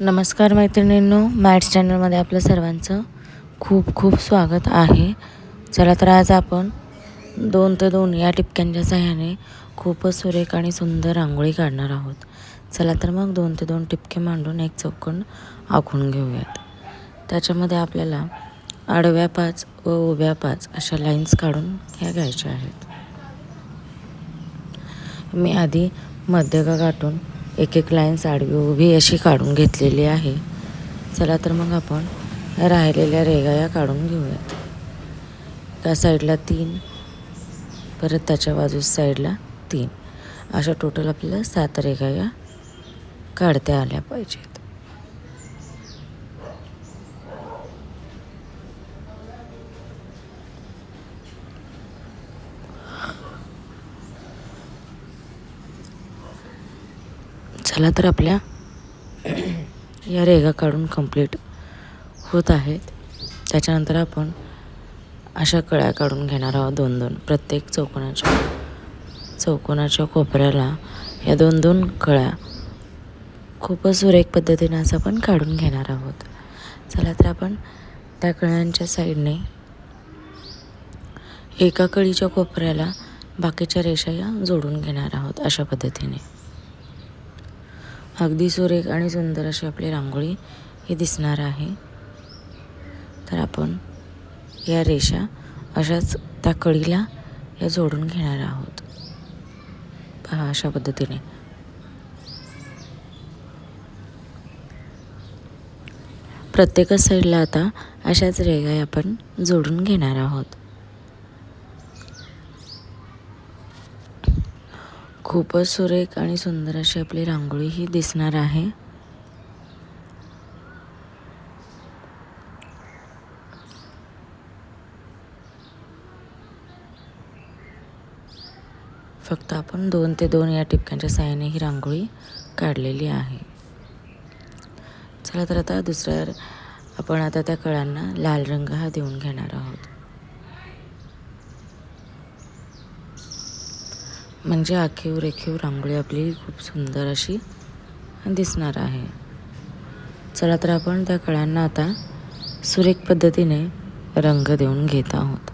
नमस्कार मैत्रिणींनो मॅट्स चॅनलमध्ये आपलं सर्वांचं खूप खूप स्वागत आहे. चला तर आज आपण दोन ते दोन या टिपक्यांच्या सहाय्याने खूपच सुरेख आणि सुंदर रांगोळी काढणार आहोत. चला तर मग दोन ते दोन टिपके मांडून एक चौकण आखून घेऊयात. त्याच्यामध्ये आपल्याला आडव्या पाच व उभ्या पाच अशा लाईन्स काढून ह्या घ्यायच्या आहेत. मी आधी मध्यका गाठून एक एक लाईन्स आडवी उभी अशी काढून घेतलेली आहे. चला तर मग आपण राहिलेल्या रेगा या काढून घेऊयात. त्या साईडला तीन परत त्याच्या बाजूस साईडला तीन. अशा टोटल आपल्याला सात रेगा या काढत्या आल्या पाहिजेत. चला तर आपल्या या रेगा काढून कंप्लीट होत आहेत. त्याच्यानंतर आपण अशा कळ्या काढून घेणार आहोत दोन दोन प्रत्येक चौकोनाच्या चौकोनाच्या कोपऱ्याला या दोन दोन कळ्या. खूपच सुरेख पद्धतीने असं आपण काढून घेणार आहोत. चला तर आपण त्या कळ्यांच्या साईडने एका कळीच्या कोपऱ्याला बाकीच्या रेषा या जोडून घेणार आहोत अशा पद्धतीने. अगदी सुरेख आणि सुंदर अशी आपली रांगोळी ही दिसणार आहे. तर आपण या रेषा अशाच त्या कळीला या जोडून घेणार आहोत. पहा अशा पद्धतीने. प्रत्येकच साईडला आता अशाच रेगा आपण जोडून घेणार आहोत. खूपच सुरेख आणि सुंदर अशी आपली रांगोळी ही दिसणार आहे. फक्त आपण दोन ते दोन या टिपक्यांच्या साह्याने ही रांगोळी काढलेली आहे. चला तर आता दुसऱ्या आपण आता त्या कळांना लाल रंग हा देऊन घेणार आहोत. म्हणजे आखीव रेखीव रांगोळी आपली खूप सुंदर अशी दिसणार आहे. चला तर आपण त्या कळ्यांना आता सुरेख पद्धतीने रंग देऊन घेत आहोत.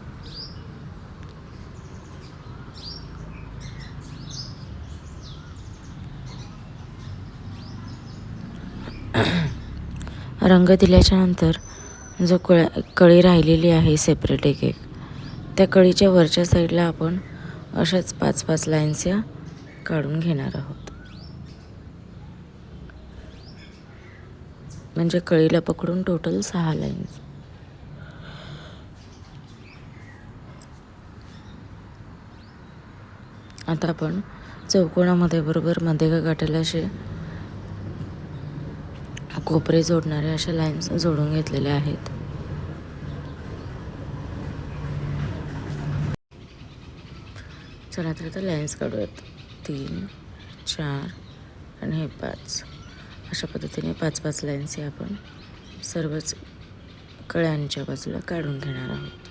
रंग दिल्याच्या नंतर जो कळ कळी राहिलेली आहे सेपरेट एक एक त्या कळीच्या वरच्या साईडला आपण अशाच पाच पाच लाईन्स या काढून घेणार आहोत. म्हणजे कळीला पकडून टोटल सहा लाईन्स आता आपण चौकोनामध्ये बरोबर मध्ये गाठायला असे कोपरे जोडणारे अशा लाईन्स जोडून घेतलेल्या आहेत. चला तर आता लाईन्स काढूयात. तीन चार आणि हे पाच. अशा पद्धतीने पाच पाच लाईन्स हे आपण सर्वच कळ्यांच्या बाजूला काढून घेणार आहोत.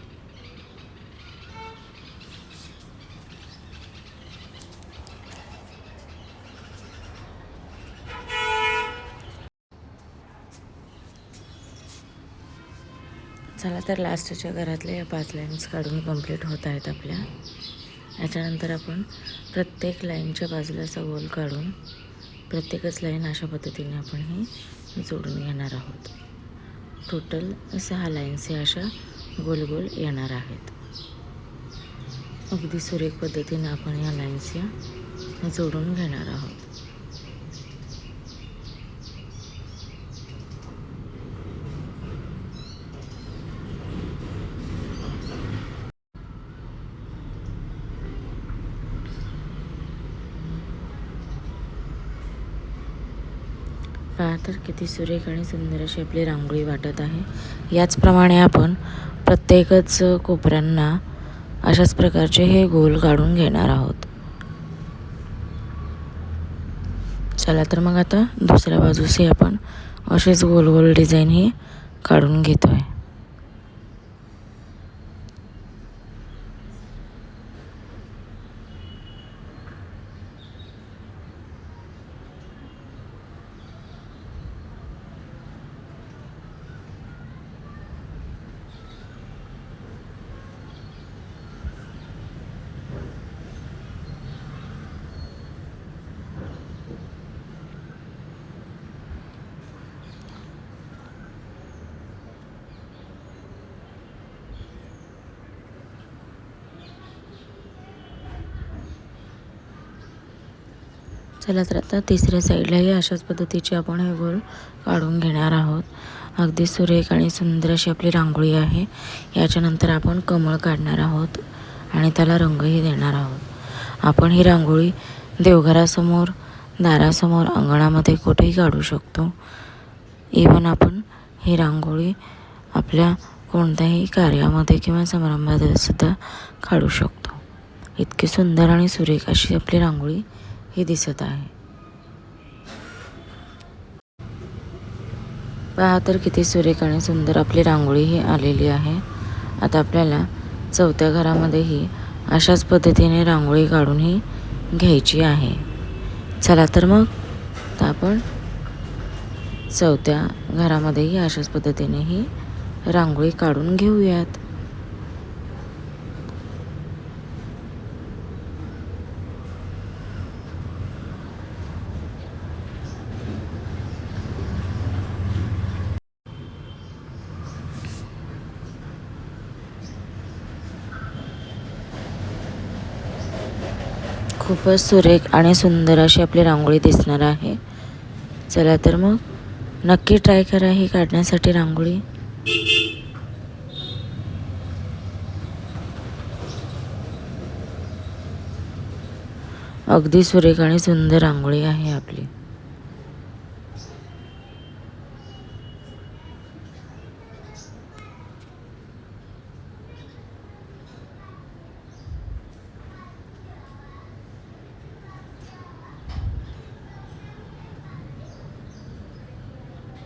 चला तर लास्टच्या घरातल्या या पाच लाईन्स काढून कंप्लीट होत आहेत आपल्या. याच्यानंतर आपण प्रत्येक लाईनच्या बाजूला असा गोल काढून प्रत्येकच लाईन अशा पद्धतीने आपण ही जोडून घेणार आहोत. टोटल सहा लाईन्स हे अशा गोल गोल येणार आहेत. अगदी सुरेख पद्धतीने आपण या लाईन्स या जोडून घेणार आहोत. पहा तर किती सुरेख आणि सुंदर अशी आपली रांगोळी वाटत आहे. याचप्रमाणे आपण प्रत्येकच कोपऱ्यांना अशाच प्रकारचे हे गोल काढून घेणार आहोत. चला तर मग आता दुसऱ्या बाजूसही आपण असेच गोल गोल डिझाईन ही काढून घेतो आहे चला तर आता तिसऱ्या साईडलाही अशाच पद्धतीचे आपण हे गोल काढून घेणार आहोत. अगदी सुरेख आणि सुंदर अशी आपली रांगोळी आहे. याच्यानंतर आपण कमळ काढणार आहोत आणि त्याला रंगही देणार आहोत. आपण ही रांगोळी देवघरासमोर दारासमोर अंगणामध्ये कुठेही काढू शकतो. इवन आपण ही रांगोळी आपल्या कोणत्याही कार्यामध्ये किंवा समारंभात सुद्धा काढू शकतो. इतकी सुंदर आणि सुरेख अशी आपली रांगोळी ही दिसत आहे. पहा तर किती सुरेख आणि सुंदर आपली रांगोळी ही आलेली आहे. आता आपल्याला चौथ्या घरामध्येही अशाच पद्धतीने रांगोळी काढून ही घ्यायची आहे. चला तर मग तर आपण चौथ्या घरामध्येही अशाच पद्धतीने ही रांगोळी काढून घेऊयात. खूपच सुरेख आणि सुंदर अशी आपली रांगोळी दिसणार आहे. चला तर मग नक्की ट्राय करा ही काढण्यासाठी रांगोळी. अगदी सुरेख आणि सुंदर रांगोळी आहे आपली.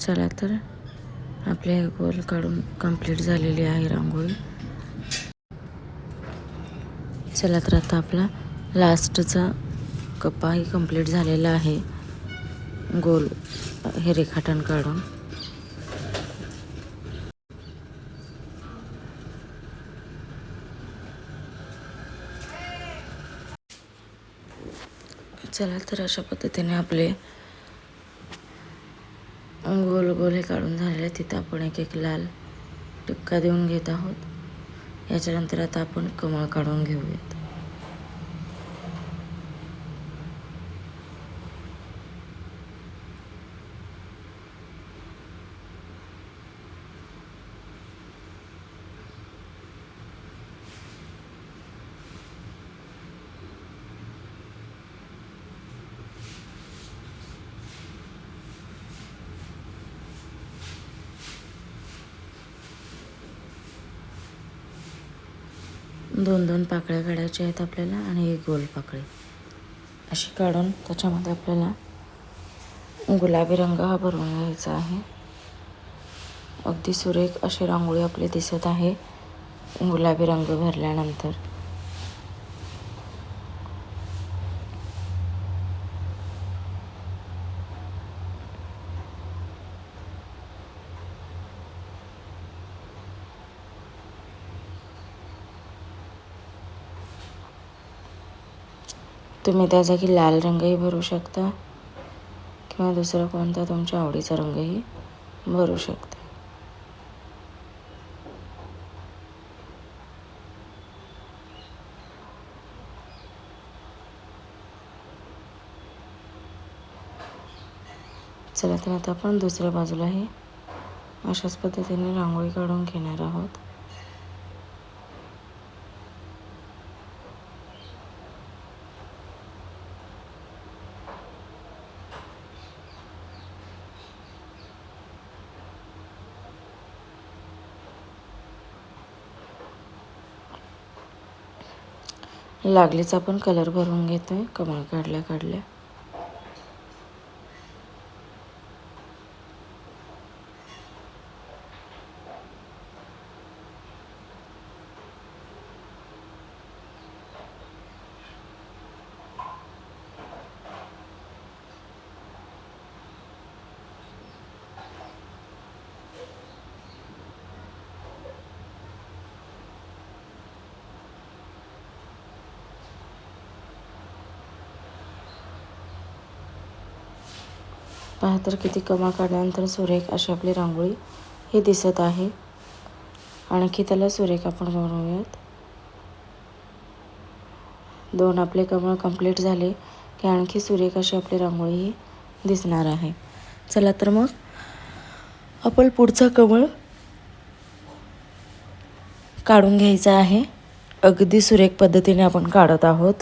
चला तर. आपले गोल काढून कंप्लीट झालेली आहे रांगोळी. चला तर आता आपला लास्टचा कप्पाही कंप्लीट झालेला आहे. गोल हे रेखाटन काढून. चला तर अशा पद्धतीने आपले गोल गोल हे काढून झालेले तिथं आपण एक एक लाल टिपका देऊन घेत आहोत. याच्यानंतर आता आपण कमळ काढून घेऊयात. दोन दोन पाकळ्या काढायच्या आहेत आपल्याला आणि एक गोल पाकळी. अशी काढून त्याच्यामध्ये आपल्याला गुलाबी रंग हा भरून घ्यायचा आहे. अगदी सुरेख अशी रांगोळी आपली दिसत आहे. गुलाबी रंग भरल्यानंतर. तुम्ही त्या जागी लाल रंगही भरू शकता किंवा दुसरा कोणता तुमच्या आवडीचा रंगही भरू शकता. चला तर आता आपण दुसऱ्या बाजूलाही अशाच पद्धतीने रांगोळी काढून घेणार आहोत. लागलीच आपण कलर भरून घेतो आहे कमळ काढल्या काढल्या. पहा तर किती कमा काढल्यानंतर सुरेख अशी आपली रांगोळी ही दिसत आहे. आणखी त्याला सुरेख आपण बनवूयात. दोन आपले कमळ कंप्लीट झाले की आणखी सुरेख अशी आपली रांगोळी ही दिसणार आहे. चला तर मग आपण पुढचा कमळ काढून घ्यायचा आहे. अगदी सुरेख पद्धतीने आपण काढत आहोत.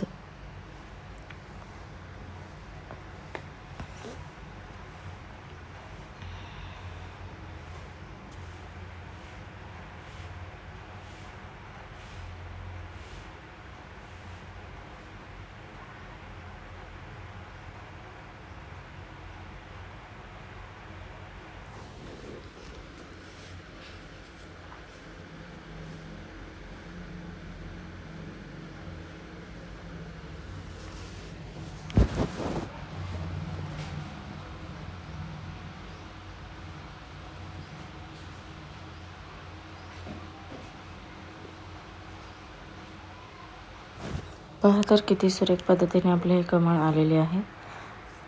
पहा तर किती सुरेख पद्धतीने आपले हे कमळ आलेले आहे.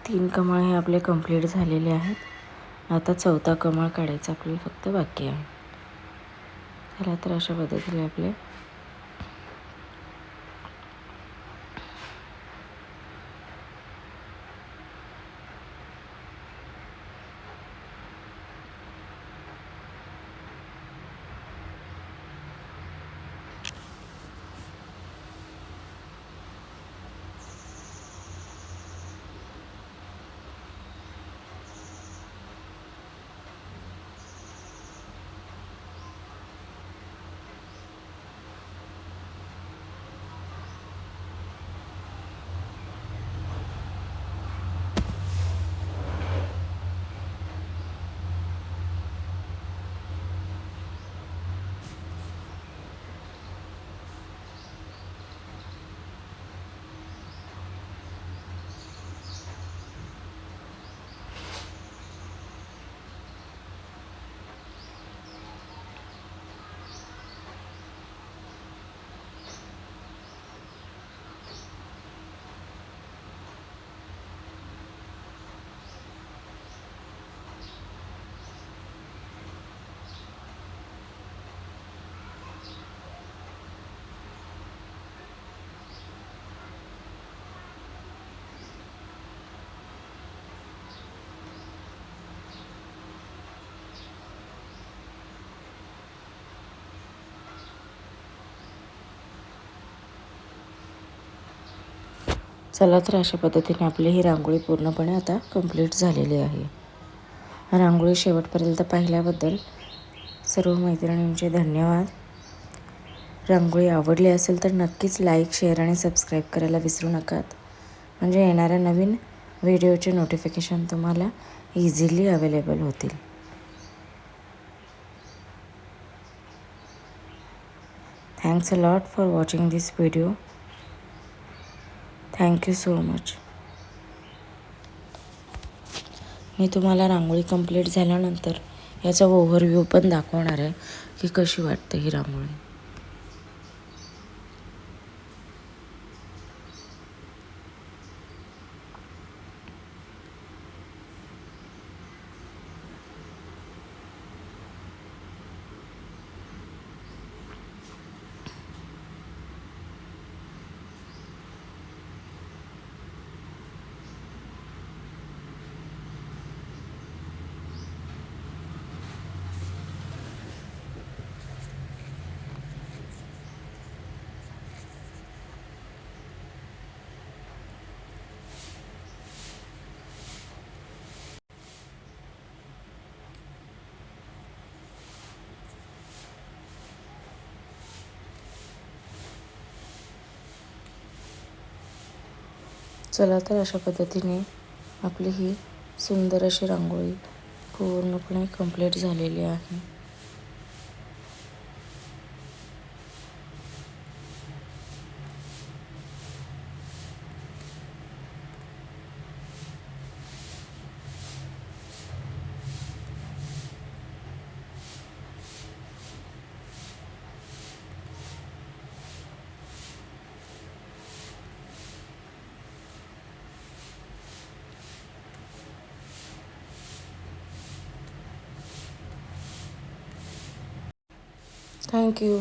तीन कमळ हे आपले कंप्लीट झालेले आहेत. आता चौथा कमळ काढायचं आपल्याला फक्त बाकी आहे. चला तर अशा पद्धतीने आपले चला तर अशा पद्धतीने आपली ही रांगोळी पूर्णपणे आता कंप्लीट झालेली आहे. रांगोळी शेवटपर्यंत पाहिल्याबद्दल सर्व मैत्रिणींचे धन्यवाद. रांगोळी आवडली असेल तर नक्कीच लाईक शेअर आणि सबस्क्राईब करायला विसरू नकात. म्हणजे येणाऱ्या नवीन व्हिडिओचे नोटिफिकेशन तुम्हाला इझिली अवेलेबल होतील. Thanks a lot for watching this video thank you so much मी तुम्हाला रांगोळी कंप्लीट झाल्यानंतर याचा ओव्हरव्ह्यू पण दाखवणार आहे की कशी वाटते ही रांगोळी. चला तर अशा पद्धतीने आपली ही सुंदर अशी रांगोळी पूर्णपणे कंप्लीट झालेली आहे. थँक्यू